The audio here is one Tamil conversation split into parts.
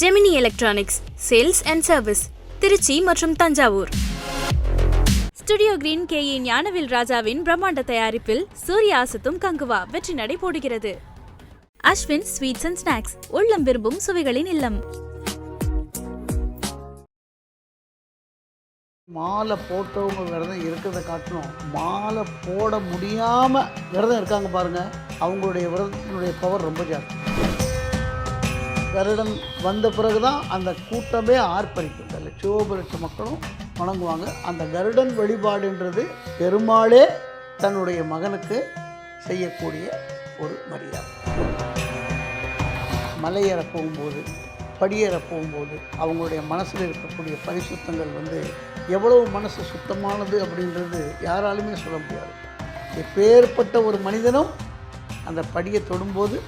Gemini electronics sales and service Trichy மற்றும் Thanjavur. Studio green K A Gnanavel ராஜாவின் பிரம்மாண்ட தயாரிப்பில் சூர்யா அசத்தும் கங்குவா வெற்றி நடை போடுகிறது. அஸ்வின் ஸ்வீட்ஸ் அண்ட் ஸ்நாக்ஸ் உள்ளம் விரும்பும் சுவைகளின் இல்லம். மாலை போட்டவங்க விரதம் இருக்கிறத காட்டணும். மாலை போட முடியாமல் விரதம் இருக்காங்க பாருங்க. அவங்களுடைய விரதத்தினுடைய பவர் ரொம்ப ஜாஸ்தி. கருடன் வந்த பிறகு தான் அந்த கூட்டமே ஆர்ப்பரிக்கும் இந்த லட்சோப மக்களும் வணங்குவாங்க. அந்த கருடன் வழிபாடுன்றது பெருமாளே தன்னுடைய மகனுக்கு செய்யக்கூடிய ஒரு மரியாதை. மலையேற போகும்போது படியேற போகும்போது அவங்களுடைய மனசில் இருக்கக்கூடிய பரிசுத்தங்கள் வந்து எவ்வளவு மனசு சுத்தமானது அப்படின்றது யாராலுமே சொல்ல முடியாது. எப்பேற்பட்ட ஒரு மனிதனும் அந்த படியை தொடும்போது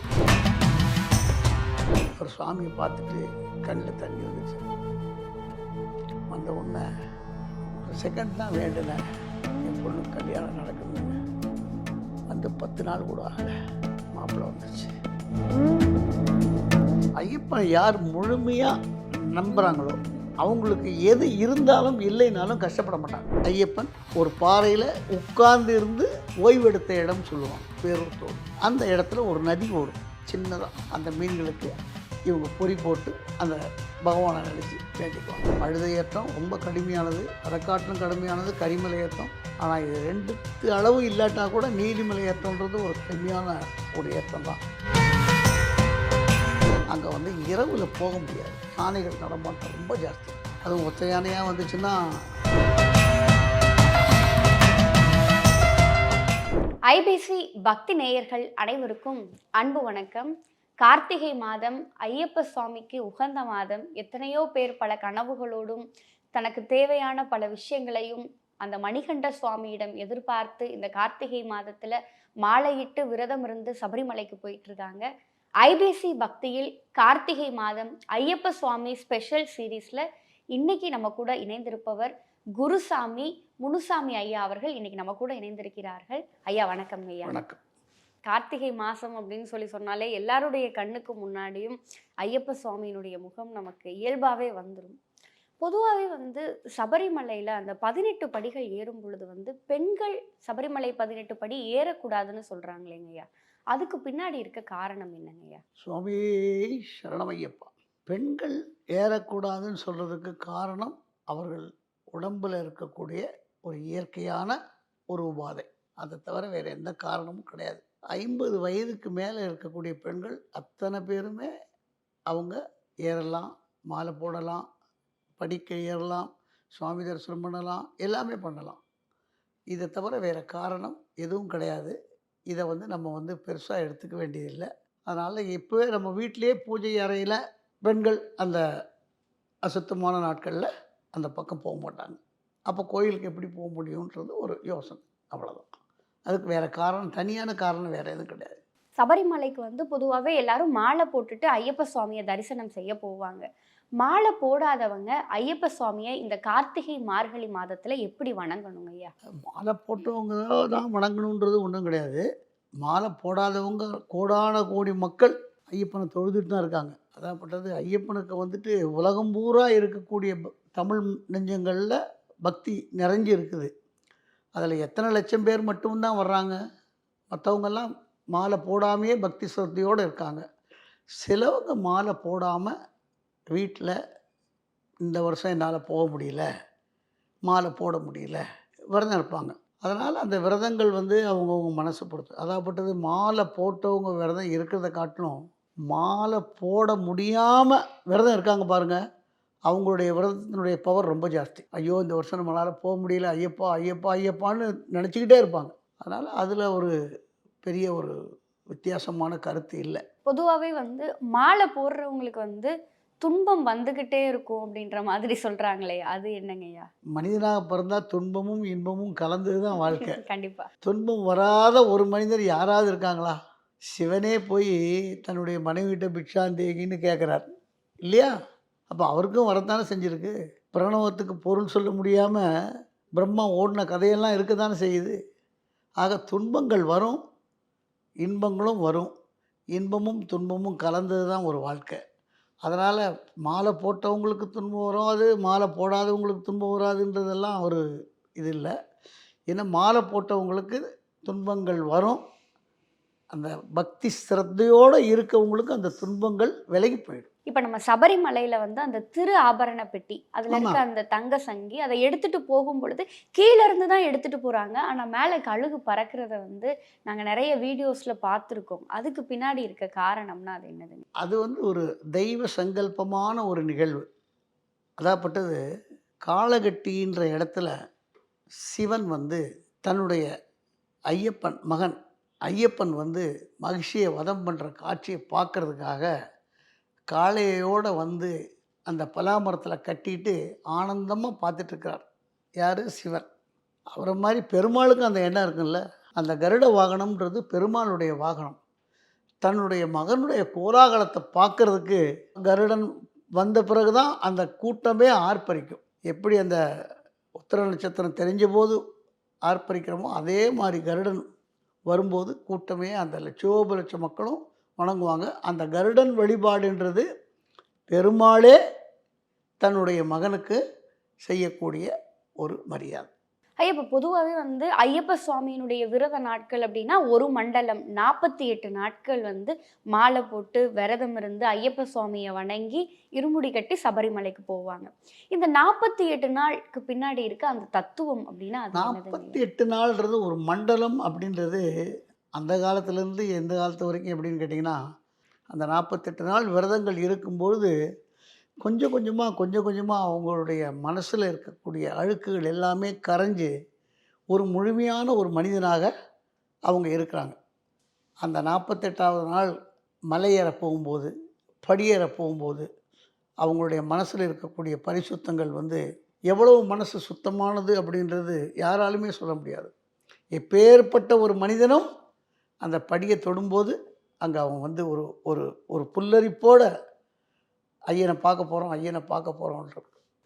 அப்புறம் சுவாமியை பார்த்துட்டு கண்ணில் தண்ணி வந்துச்சு. வந்த உடனே ஒரு செகண்ட் தான் வேண்டினேன். என் பொண்ணு கல்யாணம் நடக்கணும்னு. வந்து பத்து நாள் கூட ஆகலை. மாப்பிள்ளை வந்துச்சு ஐயப்பன் யார் முழுமையாக நம்புகிறாங்களோ அவங்களுக்கு எது இருந்தாலும் இல்லைனாலும் கஷ்டப்பட மாட்டாங்க. ஐயப்பன் ஒரு பாறையில் உட்கார்ந்து இருந்து ஓய்வெடுத்த இடம் சொல்லுவான் பேரூர் தோல் அந்த இடத்துல ஒரு நதி ஓடும். சின்னதாக அந்த மீன்களுக்கு இவங்க பொறி போட்டு அந்த பகவானை நினச்சி வேண்டிக்குவாங்க அழுத ஏற்றம் ரொம்ப கடுமையானது அரைக்காட்டிலும் கடுமையானது கரிமலை ஏற்றம். ஆனால் இது ரெண்டு அளவு இல்லாட்டா கூட நீலிமலை ஏற்றம்ன்றது ஒரு கடுமையான ஒரு ஏற்றம் தான். அங்கே வந்து இரவில் போக முடியாது. யானைகள் நடமாட்டம் ரொம்ப ஜாஸ்தி. அதுவும் ஒத்த யானையாக வந்துச்சுன்னா ஐபிசி பக்தி நேயர்கள் அனைவருக்கும் அன்பு வணக்கம். கார்த்திகை மாதம் ஐயப்ப சுவாமிக்கு உகந்த மாதம். எத்தனையோ பேர் பல கனவுகளோடும் தனக்கு தேவையான பல விஷயங்களையும் அந்த மணிகண்ட சுவாமியிடம் எதிர்பார்த்து இந்த கார்த்திகை மாதத்துல மாலையிட்டு விரதம் இருந்து சபரிமலைக்கு போயிட்டு இருக்காங்க. ஐபிசி பக்தியில் கார்த்திகை மாதம் ஐயப்ப சுவாமி ஸ்பெஷல் சீரீஸ்ல இன்னைக்கு நம்ம கூட இணைந்திருப்பவர் குருசாமி முனுசாமி ஐயா அவர்கள் இன்னைக்கு நம்ம கூட இணைந்திருக்கிறார்கள். ஐயா வணக்கம் ஐயா. வணக்கம். கார்த்திகை மாதம் அப்படின்னு சொல்லி சொன்னாலே எல்லாருடைய கண்ணுக்கு முன்னாடியும் ஐயப்ப சுவாமியினுடைய முகம் நமக்கு இயல்பாகவே வந்துடும் பொதுவாகவே வந்து சபரிமலையில் அந்த பதினெட்டு படிகள் ஏறும் பொழுது வந்து பெண்கள் சபரிமலை பதினெட்டு படி ஏறக்கூடாதுன்னு சொல்கிறாங்களேங்கய்யா அதுக்கு பின்னாடி இருக்க காரணம் என்னங்கய்யா சுவாமி சரணமையப்பா. பெண்கள் ஏறக்கூடாதுன்னு சொல்கிறதுக்கு காரணம் அவர்கள் உடம்பில் இருக்கக்கூடிய ஒரு இயற்கையான ஒரு உபாதை. அதை தவிர வேறு எந்த காரணமும் கிடையாது. ஐம்பது வயதுக்கு மேலே இருக்கக்கூடிய பெண்கள் அத்தனை பேருமே அவங்க ஏறலாம் மாலை போடலாம் படிக்க ஏறலாம் சுவாமி தரிசனம் பண்ணலாம் எல்லாமே பண்ணலாம். இதை தவிர வேறு காரணம் எதுவும் கிடையாது. இதை வந்து நம்ம வந்து பெருசாக எடுத்துக்க வேண்டியதில்லை. அதனால் இப்போவே நம்ம வீட்டிலேயே பூஜை அறையில் பெண்கள் அந்த அசுத்தமான நாட்களில் அந்த பக்கம் போக மாட்டாங்க. அப்போ கோயிலுக்கு எப்படி போக முடியுன்றது ஒரு யோசனை. அவ்வளோதான் அதுக்கு வேறு காரணம் தனியான காரணம் வேறு எதுவும் கிடையாது. சபரிமலைக்கு வந்து பொதுவாகவே எல்லாரும் மாலை போட்டுட்டு ஐயப்ப சுவாமியை தரிசனம் செய்ய போவாங்க. மாலை போடாதவங்க ஐயப்ப சுவாமியை இந்த கார்த்திகை மார்கழி மாதத்துல எப்படி வணங்கணுங்க ஐயா? மாலை போட்டவங்க தான் வணங்கணுன்றது ஒன்றும் கிடையாது. மாலை போடாதவங்க கோடான கோடி மக்கள் ஐயப்பனை தொழுதுட்டு தான் இருக்காங்க. அதான்ப்பட்டது ஐயப்பனுக்கு வந்துட்டு உலகம் பூரா இருக்கக்கூடிய தமிழ் நெஞ்சங்களில் பக்தி நிறைஞ்சு இருக்குது அதில் எத்தனை லட்சம் பேர் மட்டும்தான் வர்றாங்க. மற்றவங்கெல்லாம் மாலை போடாமையே பக்தி சிரத்தையோடு இருக்காங்க. சிலவங்க மாலை போடாமல் வீட்டில் இந்த வருஷம் என்னால் போக முடியல மாலை போட முடியல விரதம் இருப்பாங்க. அதனால் அந்த விரதங்கள் வந்து அவங்கவுங்க மனசு பொறுத்து. அதாகப்பட்டது மாலை போட்டவங்க விரதம் இருக்கிறத காட்டிலும் மாலை போட முடியாமல் விரதம் இருக்காங்க பாருங்கள் அவங்களுடைய விரதத்தினுடைய பவர் ரொம்ப ஜாஸ்தி. ஐயோ இந்த வருஷம் நம்மளால் போக முடியல. ஐயப்பா ஐயப்பா ஐயப்பான்னு நினச்சிக்கிட்டே இருப்பாங்க. அதனால் அதில் ஒரு பெரிய ஒரு வித்தியாசமான கருத்து இல்லை. பொதுவாகவே வந்து மாலை போடுறவங்களுக்கு வந்து துன்பம் வந்துகிட்டே இருக்கும் அப்படின்ற மாதிரி சொல்றாங்களே அது என்னங்க ஐயா? மனிதனாக பிறந்தால் துன்பமும் இன்பமும் கலந்தது தான் வாழ்க்கை. கண்டிப்பா. துன்பம் வராத ஒரு மனிதர் யாராவது இருக்காங்களா? சிவனே போய் தன்னுடைய மனைவிட்ட பிக்ஷாந்தேகின்னு கேட்குறார் இல்லையா? அப்போ அவருக்கும் வரத்தானே செஞ்சுருக்கு? பிரணவத்துக்கு பொருள் சொல்ல முடியாமல் பிரம்மா ஓடின கதையெல்லாம் இருக்க தானே செய்யுது. ஆக துன்பங்கள் வரும் இன்பங்களும் வரும். இன்பமும் துன்பமும் கலந்தது தான் ஒரு வாழ்க்கை. அதனால் மாலை போட்டவங்களுக்கு துன்பம் வரும் அது மாலை போடாதவங்களுக்கு துன்பம் வராதுன்றதெல்லாம் ஒரு இது இல்லை. ஏன்னா மாலை போட்டவங்களுக்கு துன்பங்கள் வரும். அந்த பக்தி சிரத்தையோடு இருக்கவங்களுக்கு அந்த துன்பங்கள் விலகி போயிடும். இப்ப நம்ம சபரிமலையில வந்து அந்த திரு ஆபரண பெட்டி அதுல இருக்க. அந்த தங்க சங்கி அதை எடுத்துட்டு போகும் பொழுது கீழ இருந்து தான் எடுத்துட்டு போறாங்க. ஆனா மேல கழுகு பறக்கிறத வந்து நாங்க நிறைய வீடியோஸ்ல பார்த்துருக்கோம். அதுக்கு பின்னாடி இருக்க காரணம்னா அது என்னதுங்க? அது வந்து ஒரு தெய்வ சங்கல்பமான ஒரு நிகழ்வு. அதாப்பட்டது காளகட்டின்ற இடத்துல சிவன் வந்து தன்னுடைய ஐயப்பன் மகன் ஐயப்பன் வந்து மகிழ்ச்சியை வதம் பண்ணுற காட்சியை பார்க்கறதுக்காக காளையோடு வந்து அந்த பலாமரத்தில் கட்டிட்டு ஆனந்தமாக பார்த்துட்ருக்கிறார். யார்? சிவன். அவரை மாதிரி பெருமாளுக்கும் அந்த எண்ணம் இருக்குல்ல அந்த கருட வாகனம்ன்றது பெருமாளுடைய வாகனம். தன்னுடைய மகனுடைய கோலாகலத்தை பார்க்கறதுக்கு கருடன் வந்த பிறகு தான் அந்த கூட்டமே ஆர்ப்பரிக்கும். எப்படி அந்த உத்தர நட்சத்திரம் தெரிஞ்ச போது ஆர்ப்பரிக்கிறோமோ அதே மாதிரி கருடன் வரும்போது கூட்டமே அந்த லட்சோப லட்ச மக்களும் வணங்குவாங்க. அந்த கருடன் வழிபாடுன்றது பெருமாளே தன்னுடைய மகனுக்கு செய்யக்கூடிய ஒரு மரியாதை. ஐயா இப்போ பொதுவாகவே வந்து ஐயப்ப சுவாமியினுடைய விரத நாட்கள் அப்படின்னா ஒரு மண்டலம். நாற்பத்தி எட்டு நாட்கள் வந்து மாலை போட்டு விரதம் இருந்து ஐயப்ப சுவாமியை வணங்கி இருமுடி கட்டி சபரிமலைக்கு போவாங்க. இந்த நாற்பத்தி எட்டு நாளுக்கு பின்னாடி இருக்க அந்த தத்துவம் அப்படின்னா நாற்பத்தி எட்டு நாள்ன்றது ஒரு மண்டலம் அப்படின்றது அந்த காலத்துலேருந்து எந்த காலத்து வரைக்கும் எப்படின்னு கேட்டிங்கன்னா அந்த நாற்பத்தெட்டு நாள் விரதங்கள் இருக்கும்பொழுது கொஞ்சம் கொஞ்சமாக கொஞ்சம் கொஞ்சமாக அவங்களுடைய மனசில் இருக்கக்கூடிய அழுக்குகள் எல்லாமே கரைஞ்சு ஒரு முழுமையான ஒரு மனிதனாக அவங்க இருக்கிறாங்க. அந்த நாற்பத்தெட்டாவது நாள் மலையேற போகும்போது படியேற போகும்போது அவங்களுடைய மனசில் இருக்கக்கூடிய பரிசுத்தங்கள் வந்து எவ்வளவு மனசு சுத்தமானது அப்படின்றது யாராலுமே சொல்ல முடியாது. எப்பேற்பட்ட ஒரு மனிதனும் அந்த படியை தொடும்போது அங்கே அவன் வந்து ஒரு ஒரு ஒரு புல்லரிப்போட ஐயனை பார்க்க போகிறோம் ஐயனை பார்க்க போகிறோன்ற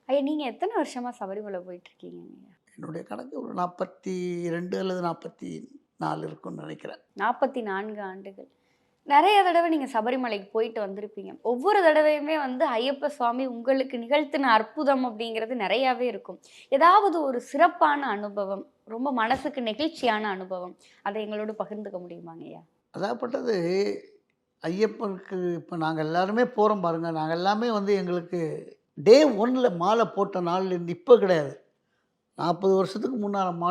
ஐயா நீங்க எத்தனை வருஷமா சபரிமலை போயிட்டு இருக்கீங்க நீங்க என்னுடைய கணக்கு ஒரு நாற்பத்தி ரெண்டு அல்லது நாற்பத்தி நாலு இருக்கும்னு நினைக்கிறேன். நாற்பத்தி நான்கு ஆண்டுகள். நிறைய தடவை நீங்கள் சபரிமலைக்கு போயிட்டு வந்திருப்பீங்க. ஒவ்வொரு தடவையுமே வந்து ஐயப்ப சுவாமி உங்களுக்கு நிகழ்த்தின அற்புதம் அப்படிங்கிறது நிறையாவே இருக்கும். ஏதாவது ஒரு சிறப்பான அனுபவம் ரொம்ப மனசுக்கு நெகிழ்ச்சியான அனுபவம் அதை எங்களோட பகிர்ந்துக்க முடியுமாங்க ஐயா? அதாகப்பட்டது ஐயப்பனுக்கு இப்போ நாங்கள் எல்லாருமே போகிறோம் பாருங்கள் நாங்கள் எல்லாமே வந்து எங்களுக்கு டே ஒன்னில் மாலை போட்ட நாள்லேருந்து இப்போ கிடையாது. நாற்பது வருஷத்துக்கு முன்னால் மா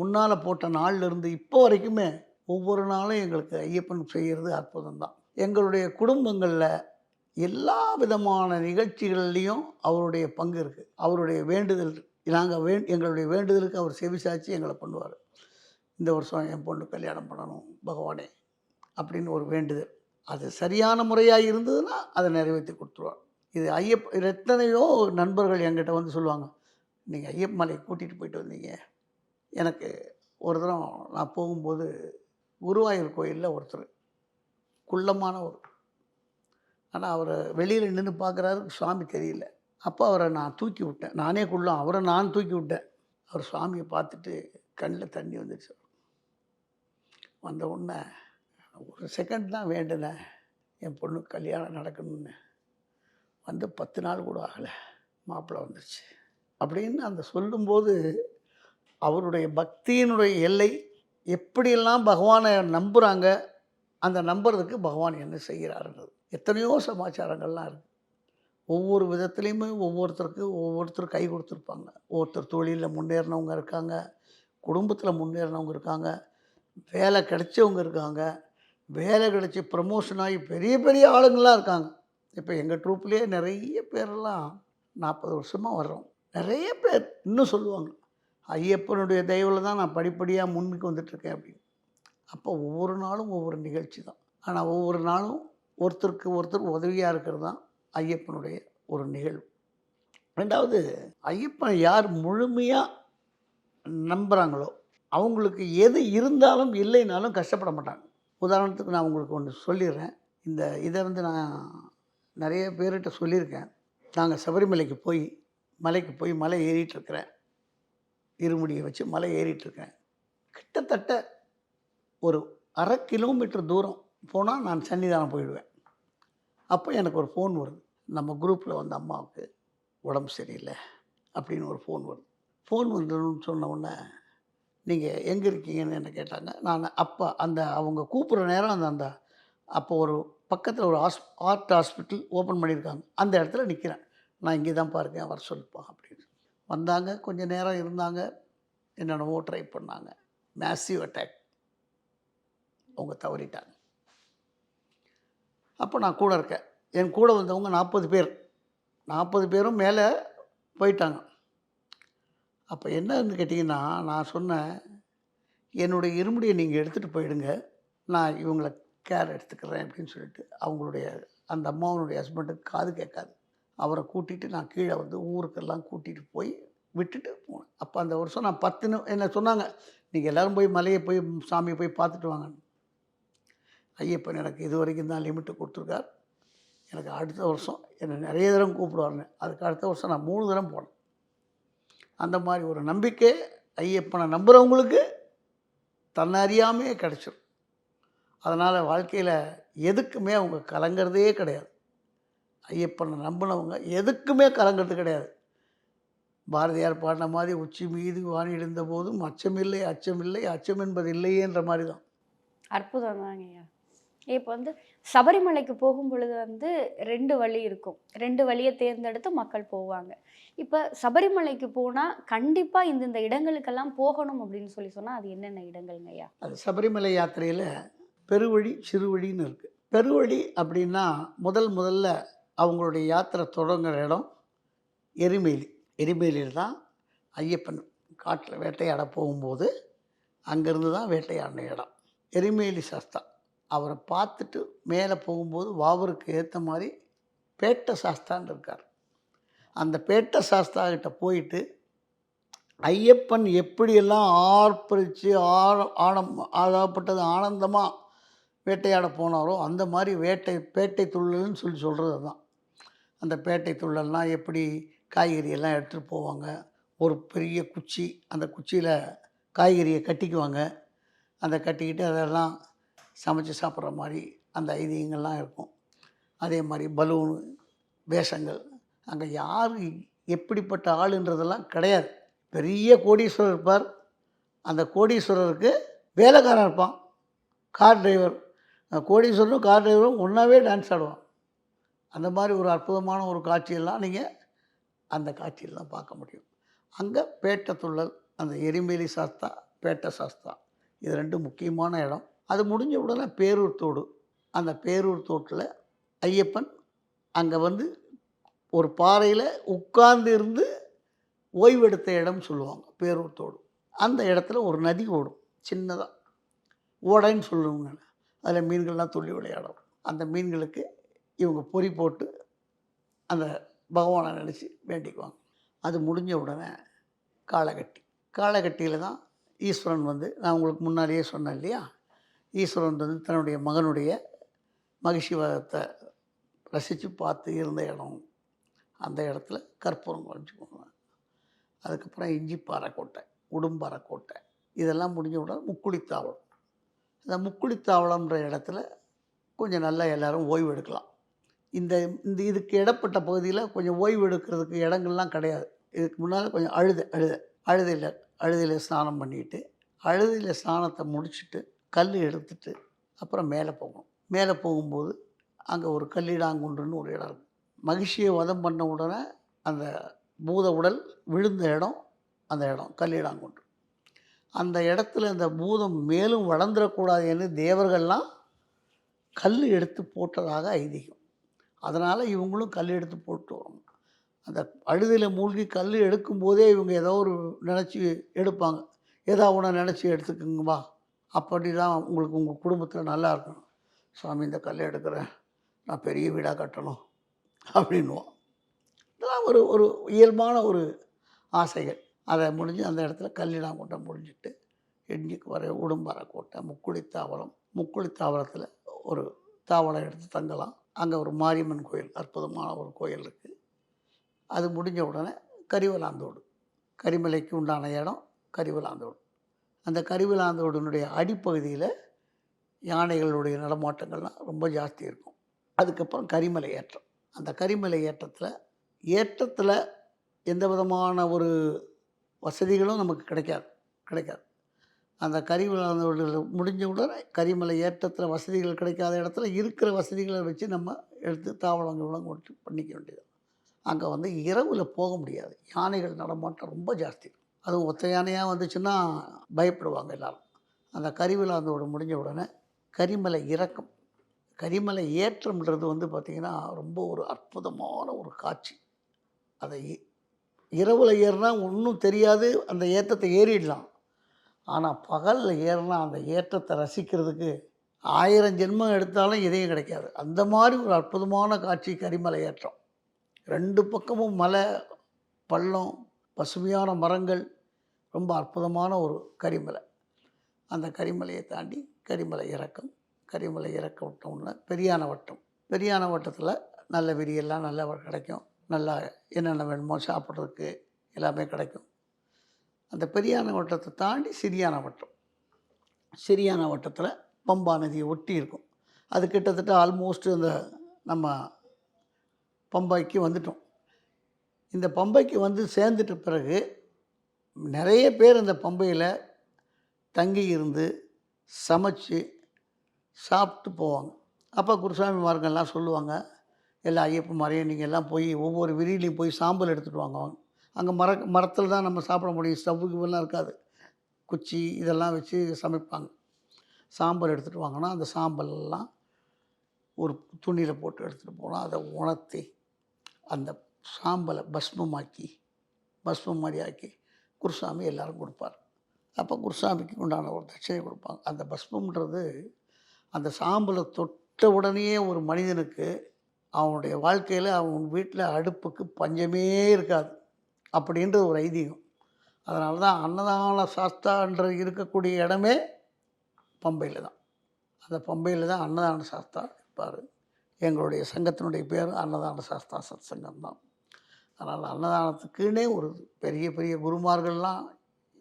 முன்னால் போட்ட நாள்லேருந்து இப்போ வரைக்குமே ஒவ்வொரு நாளும் எங்களுக்கு ஐயப்பன் செய்கிறது அற்புதம் தான் எங்களுடைய குடும்பங்களில் எல்லா விதமான நிகழ்ச்சிகள்லேயும் அவருடைய பங்கு இருக்குது அவருடைய வேண்டுதல் நாங்கள் வே எங்களுடைய வேண்டுதலுக்கு அவர் செவிசாய்ச்சி எங்களை பண்ணுவார். இந்த வருஷம் என் பொண்ணு கல்யாணம் பண்ணணும் பகவானே அப்படின்னு ஒரு வேண்டுதல். அது சரியான முறையாக இருந்ததுன்னா அதை நிறைவேற்றி கொடுத்துருவார். இது ஐயப்ப இது எத்தனையோ நண்பர்கள் என்கிட்ட வந்து சொல்லுவாங்க நீங்கள் ஐயப்ப மலையை கூட்டிகிட்டு போயிட்டு வந்தீங்க. எனக்கு ஒரு தரம் நான் போகும்போது குருவாயூர் கோயிலில் ஒருத்தர். குள்ளமான ஒரு. ஆனால் அவரை வெளியில் நின்று பார்க்குறாரு சுவாமி தெரியல. அப்போ அவரை நான் தூக்கி விட்டேன். நானே குள்ளம் அவரை நான் தூக்கி விட்டேன். அவர் சுவாமியை பார்த்துட்டு கண்ணில் தண்ணி வந்துடுச்சு வந்த உடனே ஒரு செகண்ட் தான் வேண்டினேன் என் பொண்ணுக்கு கல்யாணம் நடக்கணும்னு. வந்து பத்து நாள் கூட ஆகலை. மாப்பிள்ளை வந்துருச்சு. அப்படின்னு அந்த சொல்லும்போது அவருடைய பக்தியினுடைய எல்லை எப்படியெல்லாம் பகவானை நம்புகிறாங்க அந்த நம்புறதுக்கு பகவான் என்ன செய்கிறாருன்றது எத்தனையோ சமாச்சாரங்கள்லாம் இருக்குது ஒவ்வொரு விதத்துலேயுமே ஒவ்வொருத்தருக்கு ஒவ்வொருத்தர் கை கொடுத்துருப்பாங்க. ஒவ்வொருத்தர் தொழிலில் முன்னேறினவங்க இருக்காங்க குடும்பத்தில் முன்னேறினவங்க இருக்காங்க வேலை கிடைச்சவங்க இருக்காங்க வேலை கிடைச்சி ப்ரமோஷன் ஆகி பெரிய பெரிய ஆளுங்களாம் இருக்காங்க. இப்போ எங்கள் ட்ரூப்லேயே நிறைய பேரெல்லாம் நாற்பது வருஷமாக வர்றோம். நிறைய பேர் இன்னும் சொல்லுவாங்க ஐயப்பனுடைய தயவில் தான் நான் படிப்படியாக முன்னுக்கு வந்துட்டுருக்கேன் அப்படின்னு. அப்போ ஒவ்வொரு நாளும் ஒவ்வொரு நிகழ்ச்சி தான். ஆனால் ஒவ்வொரு நாளும் ஒருத்தருக்கு ஒருத்தர் உதவியாக இருக்கிறது தான் ஐயப்பனுடைய ஒரு நிகழ்வு. ரெண்டாவது ஐயப்பன் யார் முழுமையாக நம்புகிறாங்களோ அவங்களுக்கு எது இருந்தாலும் இல்லைனாலும் கஷ்டப்பட மாட்டாங்க. உதாரணத்துக்கு நான் உங்களுக்கு ஒன்று சொல்லிடுறேன். இந்த இதை வந்து நான் நிறைய பேர்கிட்ட சொல்லியிருக்கேன். நாங்கள் சபரிமலைக்கு போய் மலைக்கு போய் மலை ஏறிட்டுருக்கிறேன் இருமுடியை வச்சு மலை ஏறிட்டுருக்கேன். கிட்டத்தட்ட ஒரு அரை கிலோமீட்டர் தூரம் போனால் நான் சன்னிதானம் போயிடுவேன். அப்போ எனக்கு ஒரு ஃபோன் வருது. நம்ம குரூப்பில் வந்த அம்மாவுக்கு உடம்பு சரியில்லை அப்படின்னு ஒரு ஃபோன் வருது. ஃபோன் வந்துன்னு சொன்ன உடனே நீங்கள் எங்கே இருக்கீங்கன்னு என்ன கேட்டாங்க. நான் அப்போ அந்த அவங்க கூப்பிட்ற நேரம் அந்த அந்த அப்போ ஒரு பக்கத்தில் ஒரு ஹாஸ் ஆர்ட் ஹாஸ்பிட்டல் ஓப்பன் பண்ணியிருக்காங்க. அந்த இடத்துல நிற்கிறேன் நான் இங்கே தான் பாருங்க வர சொல்லுப்பா அப்படின்னு. வந்தாங்க கொஞ்சம் நேரம் இருந்தாங்க என்னென்னவோ ட்ரை பண்ணாங்க. மேசிவ் அட்டாக் அவங்க தவறிட்டாங்க. அப்போ நான் கூட இருக்கேன். என் கூட வந்தவங்க நாற்பது பேர். நாற்பது பேரும் மேலே போயிட்டாங்க. அப்போ என்னன்னு கேட்டிங்கன்னா நான் சொன்னேன் என்னுடைய இருமுடியை நீங்கள் எடுத்துகிட்டு போயிடுங்க. நான் இவங்களை கேர் எடுத்துக்கிறேன் அப்படின்னு சொல்லிட்டு அவங்களுடைய அந்த அம்மாவனுடைய ஹஸ்பண்டுக்கு காது கேட்காது. அவரை கூட்டிகிட்டு நான் கீழே வந்து ஊருக்கெல்லாம் கூட்டிகிட்டு போய் விட்டுட்டு போனேன். அப்போ அந்த வருஷம் நான் பத்து என்னை என்ன சொன்னாங்க நீங்கள் எல்லோரும் போய் மலையை போய் சாமியை போய் பார்த்துட்டு வாங்கன்னு ஐயப்பன் எனக்கு இது வரைக்கும் தான் லிமிட்டு கொடுத்துருக்கார். எனக்கு அடுத்த வருஷம் என்னை நிறைய தரம் கூப்பிடுவாருன்னு அதுக்கு அடுத்த வருஷம் நான் மூணு தரம் போனேன். அந்த மாதிரி ஒரு நம்பிக்கை ஐயப்பனை நம்புகிறவங்களுக்கு தன்னறியாமையே கிடச்சிடும் அதனால் வாழ்க்கையில் எதுக்குமே அவங்க கலங்கிறதே கிடையாது. ஐயப்பனை நம்பினவங்க எதுக்குமே கலங்கிறது கிடையாது. பாரதியார் பாடின மாதிரி உச்சி மீது வானிடுந்த போதும் அச்சமில்லை அச்சமில்லை அச்சம் என்பது இல்லையேன்ற மாதிரி தான். அற்புதம் தாங்கய்யா இப்போ வந்து சபரிமலைக்கு போகும் பொழுது வந்து ரெண்டு வழி இருக்கும். ரெண்டு வழியை தேர்ந்தெடுத்து மக்கள் போவாங்க. இப்போ சபரிமலைக்கு போனால் கண்டிப்பாக இந்த இந்த இடங்களுக்கெல்லாம் போகணும் அப்படின்னு சொல்லி சொன்னால் அது என்னென்ன இடங்கள்ங்க ஐயா? அது சபரிமலை யாத்திரையில் பெருவழி சிறுவழின்னு இருக்குது பெருவழி அப்படின்னா முதல் முதல்ல அவங்களுடைய யாத்திரை தொடங்குற இடம் எரிமேலி. எரிமேலியில் தான் ஐயப்பன் காட்டில் வேட்டையாட போகும்போது அங்கேருந்து தான் வேட்டையாடின இடம். எரிமேலி சாஸ்தா. அவரை பார்த்துட்டு மேலே போகும்போது வாவருக்கு ஏற்ற மாதிரி பேட்ட சாஸ்தான்னு இருக்கார். அந்த பேட்ட சாஸ்தா கிட்ட போயிட்டு ஐயப்பன் எப்படியெல்லாம் ஆர்ப்பரித்து ஆழ ஆழம் ஆழப்பட்டது ஆனந்தமாக வேட்டையாட போனாரோ அந்த மாதிரி வேட்டை பேட்டை துள்ளல்னு சொல்லி சொல்கிறது தான் அந்த பேட்டை தொழிலெல்லாம் எப்படி காய்கறி எல்லாம் எடுத்துகிட்டு போவாங்க? ஒரு பெரிய குச்சி அந்த குச்சியில் காய்கறியை கட்டிக்குவாங்க. அந்த கட்டிக்கிட்டு அதெல்லாம் சமைச்சு சாப்பிட்ற மாதிரி அந்த ஐதீகங்கள்லாம் இருக்கும். அதே மாதிரி பலூனு வேஷங்கள். அங்கே யார் எப்படிப்பட்ட ஆளுன்றதெல்லாம் கிடையாது. பெரிய கோடீஸ்வரர் இருப்பார். அந்த கோடீஸ்வரருக்கு வேலைக்காரன் இருப்பான். Car driver. கோடீஸ்வரரும் கார் டிரைவரும் ஒன்றாவே டான்ஸ் ஆடுவான் அந்த மாதிரி ஒரு அற்புதமான ஒரு காட்சியெல்லாம் நீங்கள் அந்த காட்சியில் தான் பார்க்க முடியும். அங்கே பேட்டை துள்ளல் அந்த எரிமேலி சாஸ்தா பேட்டை சாஸ்தா. இது ரெண்டும் முக்கியமான இடம். அது முடிஞ்ச உடனே பேரூர் தோடு. அந்த பேரூர் தோட்டில் ஐயப்பன் அங்கே வந்து ஒரு பாறையில் உட்கார்ந்து இருந்து ஓய்வெடுத்த இடம் சொல்லுவாங்க பேரூர் தோடு. அந்த இடத்துல ஒரு நதி ஓடும் சின்னதாக ஓடைன்னு சொல்லுவாங்க. அதில் மீன்கள்லாம் துள்ளி விளையாடும். அந்த மீன்களுக்கு இவங்க பொறி போட்டு அந்த பகவானை நினச்சி வேண்டிக்குவாங்க. அது முடிஞ்ச உடனே காளகட்டி காளகட்டியில் தான் ஈஸ்வரன் வந்து நான் உங்களுக்கு முன்னாடியே சொன்னேன் இல்லையா? ஈஸ்வரன் வந்து தன்னுடைய மகனுடைய மகிழ்ச்சிவாதத்தை ரசித்து பார்த்து இருந்த இடம். அந்த இடத்துல கற்பூரம் குறைஞ்சி போனாங்க அதுக்கப்புறம் இஞ்சிப்பாறை கோட்டை உடும்பாறை கோட்டை. இதெல்லாம் முடிஞ்ச உடனே முக்குளித்தாவளம். இந்த முக்குளித்தாவளம்ன்ற இடத்துல கொஞ்சம் நல்லா எல்லோரும் ஓய்வு எடுக்கலாம். இந்த இந்த இதுக்கு இடப்பட்ட பகுதியில் கொஞ்சம் ஓய்வு எடுக்கிறதுக்கு இடங்கள்லாம் கிடையாது. இதுக்கு முன்னால் கொஞ்சம் அழுத அழுத அழுதையில் அழுதையில் ஸ்நானம் பண்ணிட்டு அழுதையில் ஸ்நானத்தை முடிச்சுட்டு கல் எடுத்துட்டு அப்புறம் மேலே போகணும். மேலே போகும்போது அங்கே ஒரு கல்லிடாங்குன்றுன்னு ஒரு இடம் இருக்கும். மகிழ்ச்சியை வதம் பண்ண உடனே அந்த பூத உடல் விழுந்த இடம் அந்த இடம் கல்லிடாங்குன்று. அந்த இடத்துல இந்த பூதம் மேலும் வளர்ந்துடக்கூடாது என்று தேவர்கள்லாம் கல் எடுத்து போட்டதாக ஐதீகம். அதனால் இவங்களும் கல் எடுத்து போட்டு வரணும். அந்த அழுதியில் மூழ்கி கல் எடுக்கும்போதே இவங்க ஏதோ ஒரு நினச்சி எடுப்பாங்க. ஏதோ ஒன்று நினச்சி எடுத்துக்குங்கம்மா. அப்படி தான் உங்களுக்கு உங்கள் குடும்பத்தில் நல்லா இருக்கணும். சுவாமி இந்த கல் எடுக்கிறேன். நான் பெரிய வீடாக கட்டணும். அப்படின்னுவோம். இதெல்லாம் ஒரு ஒரு இயல்பான ஒரு ஆசைகள். அதை முடிஞ்சு அந்த இடத்துல கல்லிடாங்கோட்டம் முடிஞ்சிட்டு எண்ணிக்கு வர உடும்பர கோட்டை முக்குழி தாவரம் முக்குழி தாவரத்தில் ஒரு தாவரம் எடுத்து தங்கலாம். அங்கே ஒரு மாரியம்மன் கோயில் அற்புதமான ஒரு கோயில் இருக்குது அது முடிஞ்ச உடனே கரிவலாந்தோடு கரிமலைக்கு உண்டான இடம் கரிவலாந்தோடு. அந்த கரிவலாந்தோடுனுடைய அடிப்பகுதியில் யானைகளுடைய நடமாட்டங்கள்லாம் ரொம்ப ஜாஸ்தி இருக்கும். அதுக்கப்புறம் கரிமலை ஏற்றம். அந்த கரிமலை ஏற்றத்தில் ஏற்றத்தில் எந்த விதமான ஒரு வசதிகளும் நமக்கு கிடைக்காது கிடைக்காது. அந்த கரிமலை முடிஞ்ச உடனே கரிமலை ஏற்றத்தில் வசதிகள் கிடைக்காத இடத்துல இருக்கிற வசதிகளை வச்சு நம்ம எடுத்து தாவளங்கள் கொண்டு பண்ணிக்க வேண்டியது அங்கே வந்து இரவில் போக முடியாது. யானைகள் நடமாட்டம் ரொம்ப ஜாஸ்தி. அதுவும் ஒத்த யானையாக வந்துச்சுன்னா பயப்படுவாங்க எல்லாரும். அந்த கரிவிழாந்தோடு முடிஞ்ச உடனே கரிமலை இறக்கம். கரிமலை ஏற்றம்ன்றது வந்து பார்த்திங்கன்னா ரொம்ப ஒரு அற்புதமான ஒரு காட்சி. அதை இரவில் ஏறினா ஒன்றும் தெரியாது. அந்த ஏற்றத்தை ஏறிடலாம். ஆனால் பகலில் ஏறினா அந்த ஏற்றத்தை ரசிக்கிறதுக்கு ஆயிரம் ஜென்மம் எடுத்தாலும் இதயம் கிடைக்காது. அந்த மாதிரி ஒரு அற்புதமான காட்சி கரிமலை ஏற்றம். ரெண்டு பக்கமும் மலை பள்ளம் பசுமையான மரங்கள் ரொம்ப அற்புதமான ஒரு கரிமலை. அந்த கரிமலையை தாண்டி கரிமலை இறக்கம் கரிமலை இறக்க விட்டோம்னா பெரியான வட்டம். பெரியான வட்டத்தில் நல்ல விரியெல்லாம் நல்லா கிடைக்கும். நல்லா என்னென்ன வேணுமோ சாப்பிட்றதுக்கு எல்லாமே கிடைக்கும். அந்த பெரியான வட்டத்தை தாண்டி சிறியான வட்டம். சிறியான வட்டத்தில் பம்பா நதியை ஒட்டி இருக்கும். அது கிட்டத்தட்ட ஆல்மோஸ்ட் அந்த நம்ம பம்பைக்கு வந்துட்டோம். இந்த பம்பைக்கு வந்து சேர்ந்துட்ட பிறகு நிறைய பேர் இந்த பம்பையில் தங்கி இருந்து சமைச்சு சாப்பிட்டு போவாங்க. அப்போ குருசாமிமார்கள்லாம் சொல்லுவாங்க எல்லா ஐயப்பன்மாரையும் நீங்கள் எல்லாம் போய் ஒவ்வொரு விரியிலையும் போய் சாம்பல் எடுத்துகிட்டு வாங்க. அங்கே மர மரத்தில் தான் நம்ம சாப்பிட முடியும். ஸ்டவ்வுக்கு எல்லாம் இருக்காது. குச்சி இதெல்லாம் வச்சு சமைப்பாங்க. சாம்பல் எடுத்துகிட்டு வாங்கினா அந்த சாம்பல்லாம் ஒரு துணியில் போட்டு எடுத்துகிட்டு போனால் அதை உணர்த்தி அந்த சாம்பலை பஸ்மமாக்கி பஸ்மம் மாதிரி ஆக்கி குருசாமி எல்லாரும் கொடுப்பார். அப்போ குருசாமிக்கு உண்டான ஒரு தட்சணை கொடுப்பாங்க. அந்த பஸ்மம்ன்றது அந்த சாம்பலை தொட்ட உடனேயே ஒரு மனிதனுக்கு அவனுடைய வாழ்க்கையில் அவன் வீட்டில் அடுப்புக்கு பஞ்சமே இருக்காது. அப்படின்ற ஒரு ஐதீகம். அதனால தான் அன்னதான சாஸ்தான்ற இருக்கக்கூடிய இடமே பம்பையில் தான். அந்த பம்பையில் தான் அன்னதான சாஸ்தா இருப்பார். எங்களுடைய சங்கத்தினுடைய பேர் அன்னதான சாஸ்தா சத் சங்கம் தான். அதனால் அன்னதானத்துக்குன்னே ஒரு பெரிய பெரிய குருமார்கள்லாம்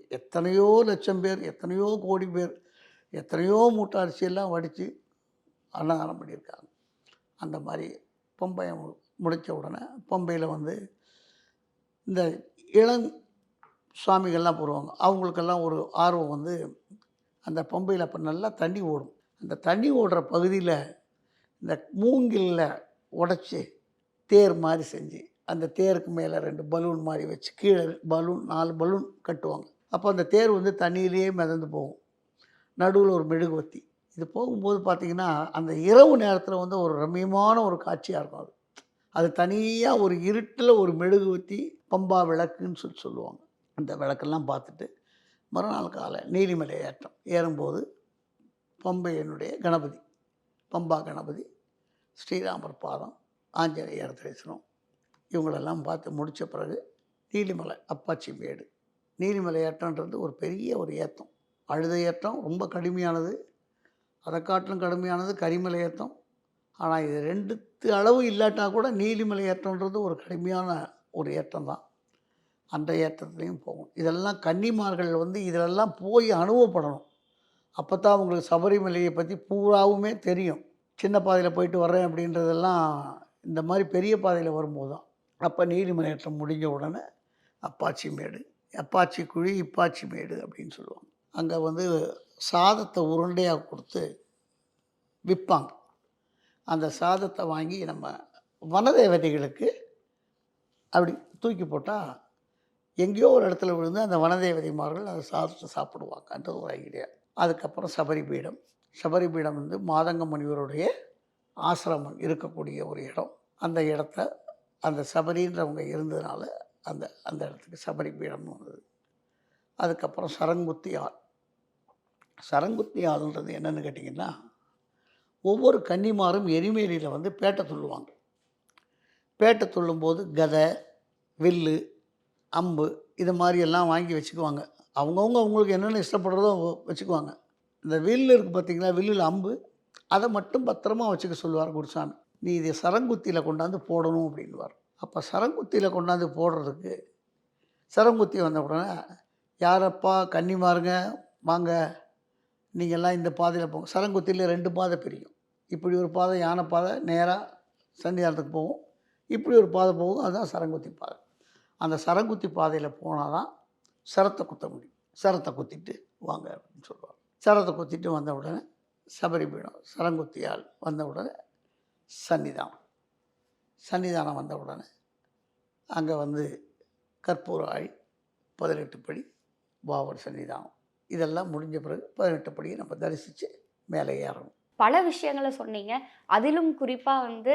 எத்தனையோ லட்சம் பேர் எத்தனையோ கோடி பேர் எத்தனையோ மூட்டை அரிசியெல்லாம் வடித்து அன்னதானம் பண்ணியிருக்காங்க. அந்த மாதிரி பொம்பையை மு- முடிச்ச உடனே பம்பையில் வந்து இந்த இளம் சுவாமிகள்லாம் போடுவாங்க. அவங்களுக்கெல்லாம் ஒரு ஆர்வம் வந்து அந்த பம்பையில் அப்போ நல்லா தண்ணி ஓடும். அந்த தண்ணி ஓடுற பகுதியில் இந்த மூங்கிலில் உடச்சி தேர் மாதிரி செஞ்சு அந்த தேருக்கு மேலே ரெண்டு பலூன் மாதிரி வச்சு கீழே பலூன் நாலு பலூன் கட்டுவாங்க. அப்போ அந்த தேர் வந்து தண்ணியிலேயே மிதந்து போகும். நடுவில் ஒரு மெழுகுவத்தி இது போகும்போது பார்த்திங்கன்னா அந்த இரவு நேரத்தில் வந்து ஒரு ரம்மியமான ஒரு காட்சியாக இருக்கும் அது. அது தனியாக ஒரு இருட்டில் ஒரு மெழுகுவத்தி பம்பா விளக்குன்னு சொல்லி சொல்லுவாங்க. அந்த விளக்கெல்லாம் பார்த்துட்டு மறுநாள் காலை நீலிமலை ஏற்றம் ஏறும்போது பம்பையனுடைய கணபதி பம்பா கணபதி ஸ்ரீராமர் பாதம் ஆஞ்சநேயர் தரிசனம் இவங்களெல்லாம் பார்த்து முடித்த பிறகு நீலிமலை அப்பாச்சி மேடு. நீலிமலை ஏற்றம்ன்றது ஒரு பெரிய ஒரு ஏற்றம். அழுத ஏற்றம் ரொம்ப கடுமையானது. அதை காட்டிலும் கடுமையானது கரிமலை ஏற்றம். ஆனால் இது ரெண்டுத்து அளவு இல்லாட்டா கூட நீலிமலை ஏற்றம்ன்றது ஒரு கடுமையான ஒரு ஏற்றம் தான். அந்த ஏற்றத்துலேயும் போகும். இதெல்லாம் கன்னிமார்கள் வந்து இதிலெல்லாம் போய் அனுபவப்படணும். அப்போ தான் அவங்களுக்கு சபரிமலையை பற்றி பூராவுமே தெரியும். சின்ன பாதையில் போயிட்டு வர்றேன் அப்படின்றதெல்லாம் இந்த மாதிரி பெரிய பாதையில் வரும்போது தான். அப்போ நீலிமலை ஏற்றம் முடிஞ்ச உடனே அப்பாச்சி மேடு அப்பாச்சி குழி இப்பாச்சி மேடு அப்படின்னு சொல்லுவாங்க. அங்கே வந்து சாதத்தை உருண்டையாக கொடுத்து விற்பாங்க. அந்த சாதத்தை வாங்கி நம்ம வனதேவதைகளுக்கு அப்படி தூக்கி போட்டால் எங்கேயோ ஒரு இடத்துல விழுந்து அந்த வனதேவதைமார்கள் அதை சாதத்தை சாப்பிடுவாங்கன்றது ஒரு ஐடியா அதுக்கப்புறம் சபரிபீடம் சபரிபீடம் வந்து மாதங்க முனிவருடைய ஆசிரமம் இருக்கக்கூடிய ஒரு இடம். அந்த இடத்த அந்த சபரின்றவங்க இருந்ததுனால அந்த அந்த இடத்துக்கு சபரிபீடம்னு வந்தது. அதுக்கப்புறம் சரங்குத்தி ஆள். சரங்குத்தி ஆள்ன்றது என்னென்னு கேட்டிங்கன்னா ஒவ்வொரு கன்னிமாரும் எரிமேலியில் வந்து பேட்டை சொல்லுவாங்க பேட்டை துள்ளும்போது கதை வில்லு அம்பு இது மாதிரி எல்லாம் வாங்கி வச்சுக்குவாங்க. அவங்கவுங்க அவங்களுக்கு என்னென்ன இஷ்டப்படுறதோ வச்சுக்குவாங்க. இந்த வில்லு இருக்குது பார்த்தீங்களா? வில்லில் அம்பு. அதை மட்டும் பத்திரமா வச்சுக்க சொல்லுவார் குருசாமி. நீ இதை சரங்குத்தியில் கொண்டாந்து போடணும் அப்படின்வார் அப்போ சரங்குத்தியில் கொண்டாந்து போடுறதுக்கு சரங்குத்தி வந்த உடனே யாரப்பா கன்னிமாருங்க வாங்க. நீங்கள்லாம் இந்த பாதையில் போங்க. சரங்குத்தியில் ரெண்டு பாதை பிரியும். இப்படி ஒரு பாதை யானை பாதை நேராக சன்னிதானத்துக்கு போகும். இப்படி ஒரு பாதை போகும் அதுதான் சரங்குத்தி பாதை. அந்த சரங்குத்தி பாதையில் போனால் தான் சரத்தை குத்த முடியும். சரத்தை குத்திட்டு வாங்க அப்படின்னு சொல்லுவாங்க. சரத்தை குத்திட்டு வந்த உடனே சபரிபீடம் சரங்குத்தியால் வந்த உடனே சன்னிதானம் சன்னிதானம் வந்த உடனே அங்கே வந்து கற்பூர ஆழி பதினெட்டு படி பாபர் சன்னிதானம் இதெல்லாம் முடிஞ்ச பிறகு பதினெட்டு படியை நம்ம தரிசித்து மேலே ஏறணும். பல விஷயங்களை சொன்னீங்க. அதிலும் குறிப்பாக வந்து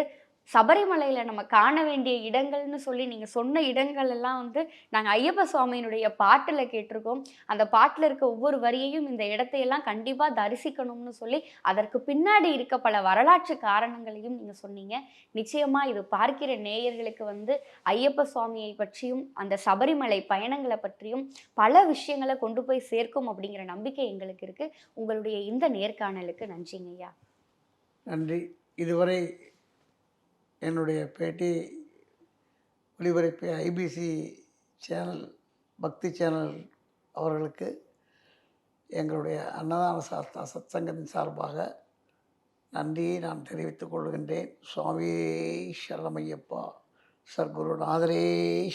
சபரிமலையில் நம்ம காண வேண்டிய இடங்கள்னு சொல்லி நீங்கள் சொன்ன இடங்கள் எல்லாம் வந்து நாங்கள் ஐயப்ப சுவாமியினுடைய பாட்டில் கேட்டிருக்கோம். அந்த பாட்டில் இருக்க ஒவ்வொரு வரியையும் இந்த இடத்தையெல்லாம் கண்டிப்பாக தரிசிக்கணும்னு சொல்லி அதற்கு பின்னாடி இருக்க பல வரலாற்று காரணங்களையும் நீங்கள் சொன்னீங்க. நிச்சயமாக இது பார்க்கிற நேயர்களுக்கு வந்து ஐயப்ப சுவாமியை பற்றியும் அந்த சபரிமலை பயணங்களை பற்றியும் பல விஷயங்களை கொண்டு போய் சேர்க்கும் அப்படிங்கிற நம்பிக்கை எங்களுக்கு இருக்கு. உங்களுடைய இந்த நேர்காணலுக்கு நன்றிங்கய்யா. நன்றி. இதுவரை என்னுடைய பேட்டி ஒளிபரப்பிய ஐபிசி சேனல் பக்தி சேனல் அவர்களுக்கு எங்களுடைய அன்னதான சாஸ்தா சத்சங்கத்தின் சார்பாக நன்றியை நான் தெரிவித்துக் கொள்கின்றேன். சுவாமி சரணமையப்பா. சர்க்குருநாதரே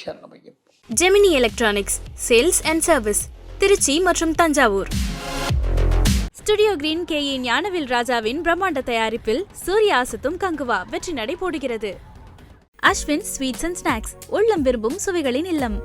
சரணமையப்பா. Gemini electronics sales and service Trichy மற்றும் Thanjavur. Studio green K A Gnanavel ராஜாவின் பிரம்மாண்ட தயாரிப்பில் சூர்யா அசத்தும் கங்குவா வெற்றி நடை போடுகிறது அஸ்வின் ஸ்வீட்ஸ் அண்ட் ஸ்நாக்ஸ் உள்ளம் விரும்பும் சுவைகளின் இல்லம்.